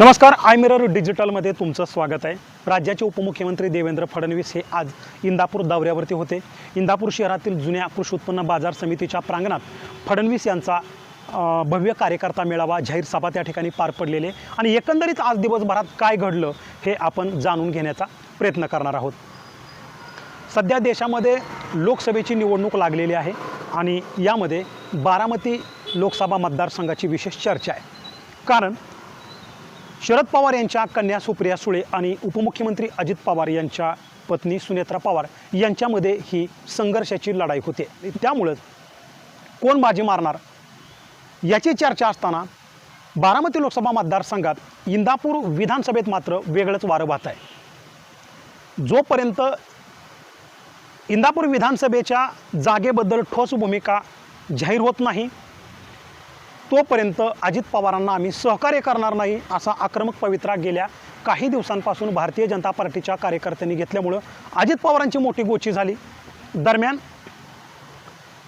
नमस्कार I mirror डिजिटलमध्ये तुमचं स्वागत आहे. राज्याचे उपमुख्यमंत्री देवेंद्र फडणवीस हे आज इंदापूर दौऱ्यावरती होते. इंदापूर शहरातील जुन्या कृषी उत्पन्न बाजार समितीच्या प्रांगणात फडणवीस यांचा भव्य कार्यकर्ता मेळावा जाहीर सभा त्या ठिकाणी पार पडलेले आणि एकंदरीत आज दिवसभरात काय घडलं हे आपण जाणून घेण्याचा प्रयत्न करणार आहोत. सध्या देशामध्ये लोकसभेची निवडणूक लागलेली आहे आणि यामध्ये बारामती लोकसभा मतदारसंघाची विशेष चर्चा आहे. कारण शरद पवार यांच्या कन्या सुप्रिया सुळे आणि उपमुख्यमंत्री अजित पवार यांच्या पत्नी सुनेत्रा पवार यांच्यामध्ये ही संघर्षाची लढाई होते. त्यामुळंच कोण बाजी मारणार? याची चर्चा असताना बारामती लोकसभा मतदारसंघात इंदापूर विधानसभेत मात्र वेगळंच वारं वाहत आहे. जोपर्यंत इंदापूर विधानसभेच्या जागेबद्दल ठोस भूमिका जाहीर होत नाही तोपर्यंत अजित पवारांना आम्ही सहकार्य करणार नाही असा आक्रमक पवित्रा गेल्या काही दिवसांपासून भारतीय जनता पार्टीच्या कार्यकर्त्यांनी घेतल्यामुळं अजित पवारांची मोठी गोची झाली. दरम्यान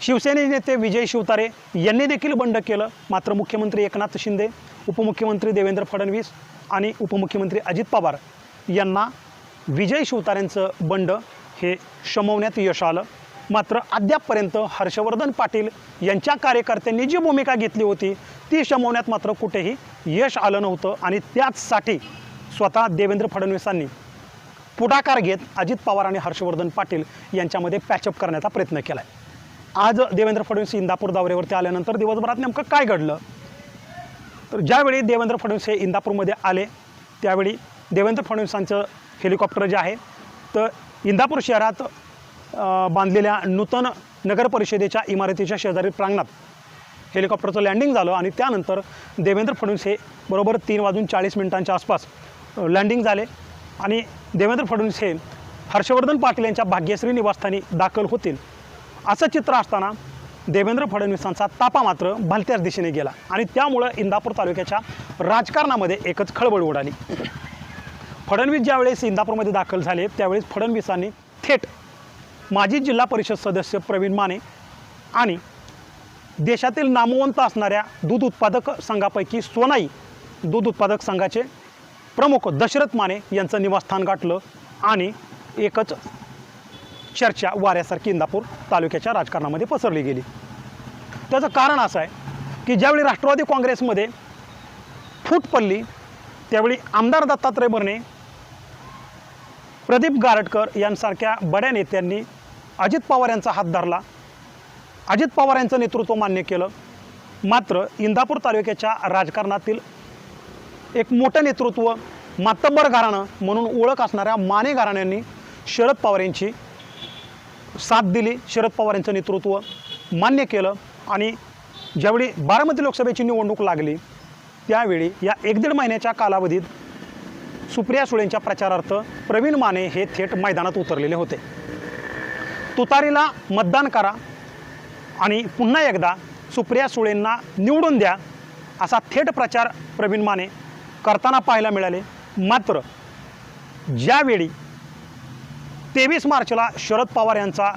शिवसेने नेते विजय शिवतारे यांनी देखील बंड केलं. मात्र मुख्यमंत्री एकनाथ शिंदे उपमुख्यमंत्री देवेंद्र फडणवीस आणि उपमुख्यमंत्री अजित पवार यांना विजय शिवतारेंचं बंड हे शमवण्यात यश आलं. मात्र अद्यापपर्यंत हर्षवर्धन पाटील यांच्या कार्यकर्त्यांनी जी भूमिका घेतली होती ती शमवण्यात मात्र कुठेही यश आलं नव्हतं आणि त्याचसाठी स्वतः देवेंद्र फडणवीसांनी पुढाकार घेत अजित पवार आणि हर्षवर्धन पाटील यांच्यामध्ये पॅचअप करण्याचा प्रयत्न केला आहे आज देवेंद्र फडणवीस इंदापूर दौऱ्यावरती आल्यानंतर दिवसभरात नेमकं काय घडलं? तर ज्यावेळी देवेंद्र फडणवीस हे इंदापूरमध्ये आले त्यावेळी देवेंद्र फडणवीसांचं हेलिकॉप्टर जे आहे तर इंदापूर शहरात बांधलेल्या नूतन नगरपरिषदेच्या इमारतीच्या शेजारी प्रांगणात हेलिकॉप्टरचं लँडिंग झालं आणि त्यानंतर देवेंद्र फडणवीस हे बरोबर तीन वाजून चाळीस मिनिटांच्या आसपास लँडिंग झाले आणि देवेंद्र फडणवीस हे हर्षवर्धन पाटील यांच्या भाग्यश्री निवासस्थानी दाखल होतील असं चित्र असताना देवेंद्र फडणवीसांचा तापा मात्र भलत्याच दिशेने गेला आणि त्यामुळं इंदापूर तालुक्याच्या राजकारणामध्ये एकच खळबळ उडाली. फडणवीस ज्यावेळेस इंदापूरमध्ये दाखल झाले त्यावेळेस फडणवीसांनी थेट माजी जिल्हा परिषद सदस्य प्रवीण माने आणि देशातील नामवंत असणाऱ्या दूध उत्पादक संघापैकी सोनाई दूध उत्पादक संघाचे प्रमुख दशरथ माने यांचं निवासस्थान गाठलं आणि एकच चर्चा वाऱ्यासारखी इंदापूर तालुक्याच्या राजकारणामध्ये पसरली गेली. त्याचं कारण असं आहे की ज्यावेळी राष्ट्रवादी काँग्रेसमध्ये फूट पडली त्यावेळी आमदार दत्तात्रय भरणे प्रदीप गारटकर यांसारख्या बड्या नेत्यांनी अजित पवार यांचा हात धरला. अजित पवार यांचं नेतृत्व मान्य केलं. मात्र इंदापूर तालुक्याच्या राजकारणातील एक मोठं नेतृत्व मातब्बर घराणं म्हणून ओळख असणाऱ्या माने घराण्यांनी शरद पवार यांची साथ दिली. शरद पवार यांचं नेतृत्व मान्य केलं आणि ज्यावेळी बारामती लोकसभेची निवडणूक लागली त्यावेळी या एक दीड महिन्याच्या कालावधीत सुप्रिया सुळेंच्या प्रचारार्थ प्रवीण माने हे थेट मैदानात उतरलेले होते. तुतारीला मतदान करा आणि पुन्हा एकदा सुप्रिया सुळेंना निवडून द्या असा थेट प्रचार प्रवीण माने करताना पाहायला मिळाले. मात्र ज्यावेळी तेवीस मार्चला शरद पवार यांचा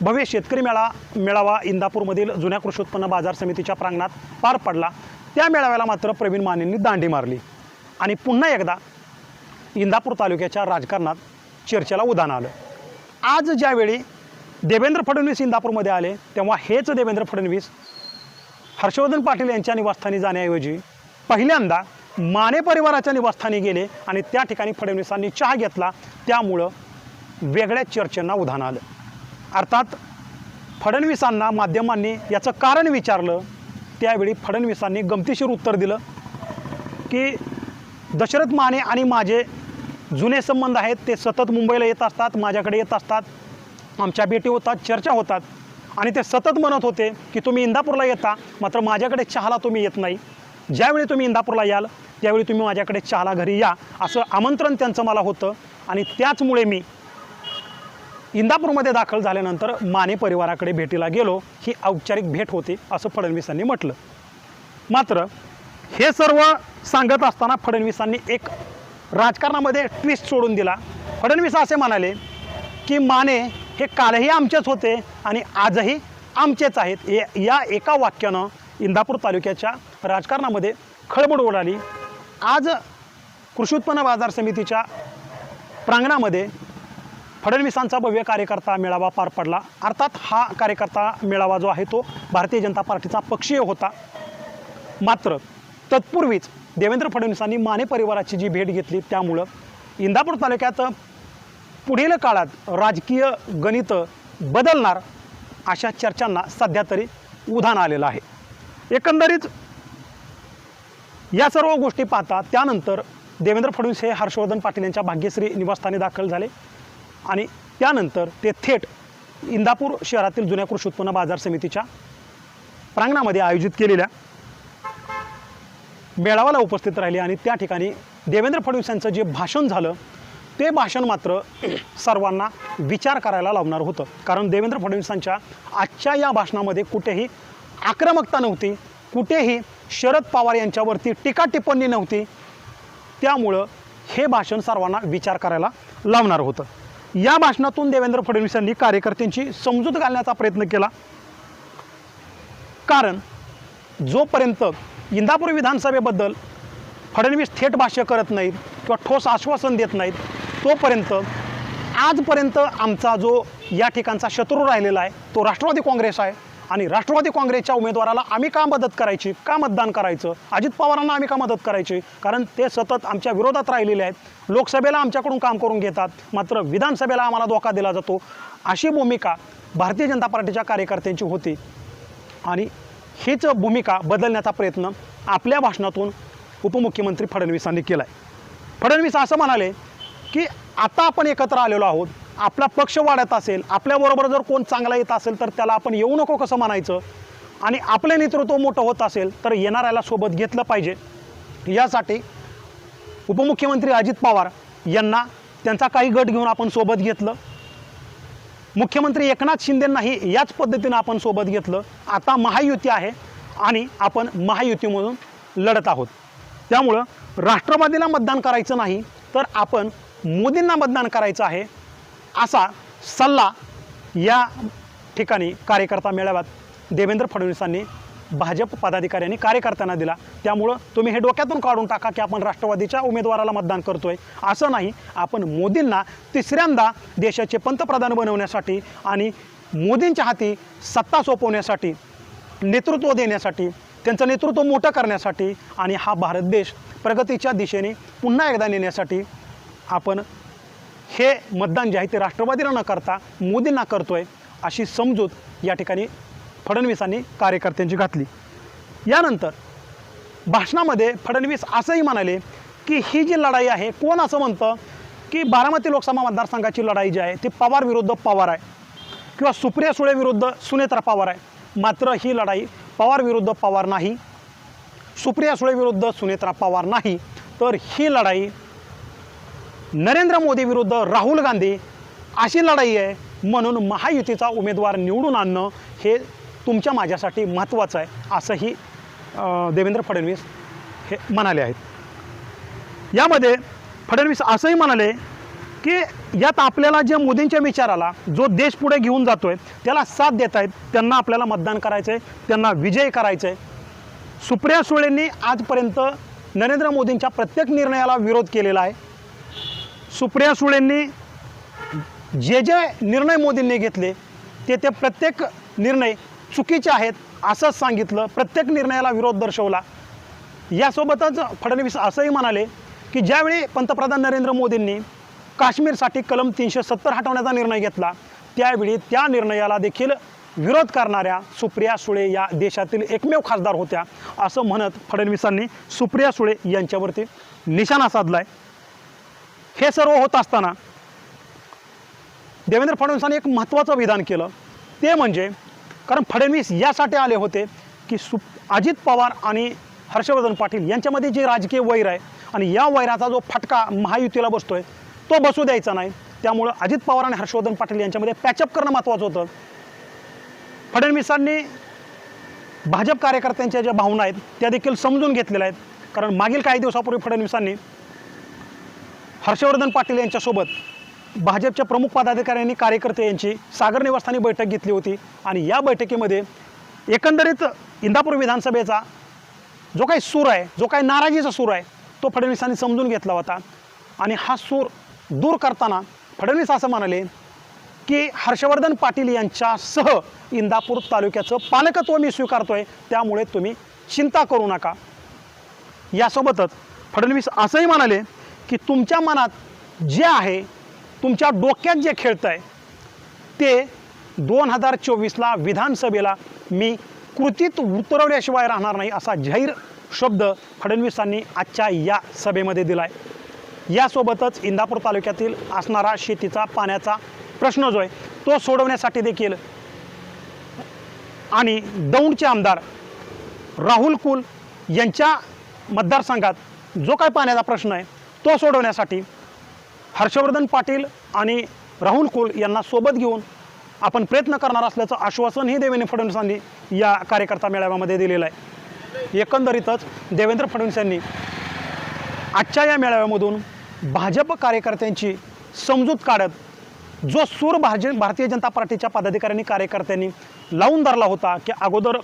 भव्य शेतकरी मेळा मेळावा इंदापूरमधील जुन्या कृषी उत्पन्न बाजार समितीच्या प्रांगणात पार पडला त्या मेळाव्याला मात्र प्रवीण मानेंनी दांडी मारली आणि पुन्हा एकदा इंदापूर तालुक्याच्या राजकारणात चर्चेला उदाहरण आलं. आज ज्यावेळी देवेंद्र फडणवीस इंदापूरमध्ये आले तेव्हा हेच देवेंद्र फडणवीस हर्षवर्धन पाटील यांच्या निवासस्थानी जाण्याऐवजी पहिल्यांदा माने परिवाराच्या निवासस्थानी गेले आणि त्या ठिकाणी फडणवीसांनी चहा घेतला. त्यामुळं वेगळ्या चर्चेंना उधाण आलं. अर्थात फडणवीसांना माध्यमांनी याचं कारण विचारलं. त्यावेळी फडणवीसांनी गमतीशीर उत्तर दिलं की दशरथ माने आणि माझे जुने संबंध आहेत ते सतत मुंबईला येत असतात माझ्याकडे येत असतात. आमच्या भेटी होतात चर्चा होतात. आणि ते सतत म्हणत होते की तुम्ही इंदापूरला येता मात्र माझ्याकडे चहाला तुम्ही येत नाही. ज्यावेळी तुम्ही इंदापूरला याल त्यावेळी तुम्ही माझ्याकडे चहाला घरी या असं आमंत्रण त्यांचं मला होतं. आणि त्याचमुळे मी इंदापूरमध्ये दाखल झाल्यानंतर माने परिवाराकडे भेटीला गेलो. ही औपचारिक भेट होती असं फडणवीसांनी म्हटलं. मात्र हे सर्व सांगत असताना फडणवीसांनी एक राजकारणामध्ये ट्विस्ट सोडून दिला. फडणवीस असे म्हणाले की माने हे कालही आमचेच होते आणि आजही आमचेच आहेत. या- या एका वाक्यानं इंदापूर तालुक्याच्या राजकारणामध्ये खळबळ उडाली आज कृषी उत्पन्न बाजार समितीच्या प्रांगणामध्ये फडणवीसांचा भव्य कार्यकर्ता मेळावा पार पडला. अर्थात हा कार्यकर्ता मेळावा जो आहे तो भारतीय जनता पार्टीचा पक्षीय होता. मात्र तत्पूर्वीच देवेंद्र फडणवीसांनी माने परिवाराची जी भेट घेतली त्यामुळं इंदापूर तालुक्यात पुढील काळात राजकीय गणित बदलणार अशा चर्चांना सध्या तरी उधाण आलेलं आहे. एकंदरीत या सर्व गोष्टी पाहता त्यानंतर देवेंद्र फडणवीस हे हर्षवर्धन पाटील यांच्या भाग्यश्री निवासस्थानी दाखल झाले आणि त्यानंतर ते थेट इंदापूर शहरातील जुन्या कृषी उत्पन्न बाजार समितीच्या प्रांगणामध्ये आयोजित केलेल्या मेळाव्याला उपस्थित राहिले आणि त्या ठिकाणी देवेंद्र फडणवीस यांचं जे भाषण झालं ते भाषण मात्र सर्वांना विचार करायला लावणार होतं. कारण देवेंद्र फडणवीसांच्या आजच्या या भाषणामध्ये कुठेही आक्रमकता नव्हती कुठेही शरद पवार यांच्यावरती टीका टिप्पणी नव्हती. त्यामुळं हे भाषण सर्वांना विचार करायला लावणार होतं. या भाषणातून देवेंद्र फडणवीस यांनी कार्यकर्त्यांची समजूत घालण्याचा प्रयत्न केला. कारण जोपर्यंत इंदापूर विधानसभेबद्दल फडणवीस थेट भाष्य करत नाहीत किंवा ठोस आश्वासन देत नाहीत तोपर्यंत आजपर्यंत आमचा जो या ठिकाणचा शत्रू राहिलेला आहे तो राष्ट्रवादी काँग्रेस आहे. आणि राष्ट्रवादी काँग्रेसच्या उमेदवाराला आम्ही का मदत करायची? का मतदान करायचं? अजित पवारांना आम्ही का मदत करायची? कारण ते सतत आमच्या विरोधात राहिलेले आहेत. लोकसभेला आमच्याकडून काम करून घेतात. मात्र विधानसभेला आम्हाला धोका दिला जातो. अशी भूमिका भारतीय जनता पार्टीच्या कार्यकर्त्यांची होती. आणि हीच भूमिका बदलण्याचा प्रयत्न आपल्या भाषणातून उपमुख्यमंत्री फडणवीसांनी केला आहे फडणवीस असं म्हणाले की आता आपण एकत्र आलेलो आहोत आपला पक्ष वाढत असेल आपल्याबरोबर जर कोण चांगला येत असेल तर त्याला आपण येऊ नको कसं म्हणायचं? आणि आपले नेतृत्व मोठं होत असेल तर येणाऱ्याला सोबत घेतलं पाहिजे. यासाठी उपमुख्यमंत्री अजित पवार यांना त्यांचा काही गट घेऊन आपण सोबत घेतलं. मुख्यमंत्री एकनाथ शिंदेंनाही याच पद्धतीनं आपण सोबत घेतलं. आता महायुती आहे आणि आपण महायुतीमधून लढत आहोत. त्यामुळं राष्ट्रवादीला मतदान करायचं नाही तर आपण मोदींना मतदान करायचं आहे असा सल्ला या ठिकाणी कार्यकर्ता मेळाव्यात देवेंद्र फडणवीसांनी भाजप पदाधिकाऱ्यांनी कार्यकर्त्यांना दिला. त्यामुळं तुम्ही हे डोक्यातून काढून टाका की आपण राष्ट्रवादीच्या उमेदवाराला मतदान करतोय. असं नाही आपण मोदींना तिसऱ्यांदा देशाचे पंतप्रधान बनवण्यासाठी आणि मोदींच्या हाती सत्ता सोपवण्यासाठी नेतृत्व देण्यासाठी त्यांचं नेतृत्व मोठं करण्यासाठी आणि हा भारत देश प्रगतीच्या दिशेने पुन्हा एकदा नेण्यासाठी आपण हे मतदान जे आहे ते राष्ट्रवादीला न करता मोदींना करतो आहे अशी समजूत या ठिकाणी फडणवीसांनी कार्यकर्त्यांची घातली. यानंतर भाषणामध्ये फडणवीस असंही म्हणाले की ही जी लढाई आहे कोण असं म्हणतं की बारामती लोकसभा मतदारसंघाची लढाई जी आहे ती पवार विरुद्ध पवार आहे किंवा सुप्रिया सुळे विरुद्ध सुनेत्रा पवार आहे. मात्र ही लढाई पवार विरुद्ध पवार नाही सुप्रिया सुळे विरुद्ध सुनेत्रा पवार नाही. तर ही लढाई नरेंद्र मोदी विरुद्ध राहुल गांधी अशी लढाई आहे म्हणून महायुतीचा उमेदवार निवडून आणणं हे तुमच्या माझ्यासाठी महत्त्वाचं आहे असंही देवेंद्र फडणवीस हे म्हणाले आहेत. यामध्ये फडणवीस असंही म्हणाले की यात आपल्याला जे मोदींच्या विचाराला जो देश पुढे घेऊन जातो आहे त्याला साथ देत आहेत त्यांना आपल्याला मतदान करायचं आहे त्यांना विजय करायचं आहे सुप्रिया सुळेंनी आजपर्यंत नरेंद्र मोदींच्या प्रत्येक निर्णयाला विरोध केलेला आहे. सुप्रिया सुळेंनी जे जे निर्णय मोदींनी घेतले ते ते प्रत्येक निर्णय चुकीचे आहेत असंच सांगितलं प्रत्येक निर्णयाला विरोध दर्शवला. यासोबतच फडणवीस असंही म्हणाले की ज्यावेळी पंतप्रधान नरेंद्र मोदींनी काश्मीरसाठी कलम तीनशे सत्तर हटवण्याचा निर्णय घेतला त्यावेळी त्या निर्णयाला देखील विरोध करणाऱ्या सुप्रिया सुळे या देशातील एकमेव खासदार होत्या असं म्हणत फडणवीसांनी सुप्रिया सुळे यांच्यावरती निशाणा साधला आहे हे सर्व हो होत असताना देवेंद्र फडणवीसांनी एक महत्त्वाचं विधान केलं. ते म्हणजे कारण फडणवीस यासाठी आले होते की सु अजित पवार आणि हर्षवर्धन पाटील यांच्यामध्ये जे राजकीय वैर आहे आणि या वैराचा जो फटका महायुतीला बसतो आहे तो बसू द्यायचा नाही. त्यामुळं अजित पवार आणि हर्षवर्धन पाटील यांच्यामध्ये पॅचअप करणं महत्त्वाचं होतं. फडणवीसांनी भाजप कार्यकर्त्यांच्या ज्या भावना आहेत त्या देखील समजून घेतलेल्या आहेत. कारण मागील काही दिवसापूर्वी फडणवीसांनी हर्षवर्धन पाटील यांच्यासोबत भाजपच्या प्रमुख पदाधिकाऱ्यांनी कार्यकर्ते यांची सागर निवासस्थानी बैठक घेतली होती. आणि या बैठकीमध्ये एकंदरीत इंदापूर विधानसभेचा जो काही सूर आहे जो काही नाराजीचा सूर आहे तो फडणवीसांनी समजून घेतला होता. आणि हा सूर दूर करताना फडणवीस असं म्हणाले की हर्षवर्धन पाटील यांच्यासह इंदापूर तालुक्याचं पालकत्व मी आहे त्यामुळे तुम्ही चिंता करू नका. यासोबतच फडणवीस असंही म्हणाले की तुमच्या मनात जे आहे तुमच्या डोक्यात जे खेळतं आहे ते दोन हजार चोवीसला विधानसभेला मी कृतीत उतरवल्याशिवाय राहणार नाही असा जाहीर शब्द फडणवीसांनी आजच्या या सभेमध्ये दिला आहे यासोबतच इंदापूर तालुक्यातील असणारा शेतीचा पाण्याचा प्रश्न जो आहे तो सोडवण्यासाठी देखील आणि दौंडचे आमदार राहुल कुल यांच्या मतदारसंघात जो काय पाण्याचा प्रश्न आहे तो सोडवण्यासाठी हर्षवर्धन पाटील आणि राहुल कुल यांना सोबत घेऊन आपण प्रयत्न करणार असल्याचं आश्वासनही देवेंद्र फडणवीसांनी या कार्यकर्ता मेळाव्यामध्ये दिलेलं आहे. एकंदरीतच देवेंद्र फडणवीस यांनी आजच्या या मेळाव्यामधून भाजप कार्यकर्त्यांची समजूत काढत जो सूर भाज भारतीय जनता पार्टीच्या पदाधिकाऱ्यांनी कार्यकर्त्यांनी लावून धरला होता की अगोदर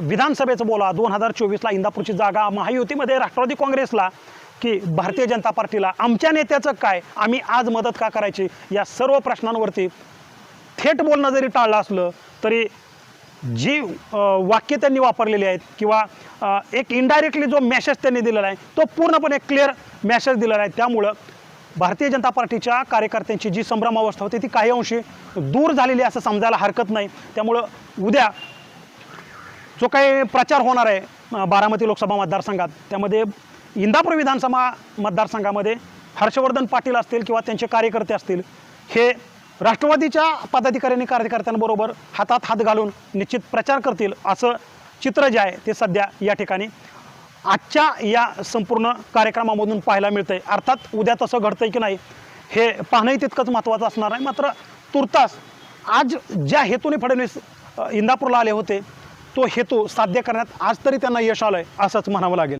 विधानसभेचं बोला दोन हजार चोवीसला इंदापूरची जागा महायुतीमध्ये राष्ट्रवादी काँग्रेसला की भारतीय जनता पार्टीला आमच्या नेत्याचं काय? आम्ही आज मदत का करायची? या सर्व प्रश्नांवरती थेट बोलणं जरी टाळलं असलं तरी जी वाक्य त्यांनी वापरलेली आहेत किंवा एक इनडायरेक्टली जो मॅसेज त्यांनी दिलेला आहे तो पूर्णपणे क्लिअर मॅसेज दिलेला आहे. त्यामुळं भारतीय जनता पार्टीच्या कार्यकर्त्यांची जी संभ्रमावस्था होती ती काही अंशी दूर झालेली असं समजायला हरकत नाही. त्यामुळं उद्या जो काही प्रचार होणार आहे बारामती लोकसभा मतदारसंघात त्यामध्ये इंदापूर विधानसभा मतदारसंघामध्ये हर्षवर्धन पाटील असतील किंवा त्यांचे कार्यकर्ते असतील हे राष्ट्रवादीच्या पदाधिकाऱ्यांनी कार्यकर्त्यांबरोबर हातात हात घालून निश्चित प्रचार करतील असं चित्र जे आहे ते सध्या या ठिकाणी आजच्या या संपूर्ण कार्यक्रमामधून पाहायला मिळतंय. अर्थात उद्या तसं घडतंय की नाही हे पाहणंही तितकंच महत्त्वाचं असणार आहे. मात्र तुर्तास आज ज्या हेतूने फडणवीस इंदापूरला आले होते तो हेतू साध्य करण्यात आज तरी त्यांना यश आलं आहे असंच म्हणावं लागेल.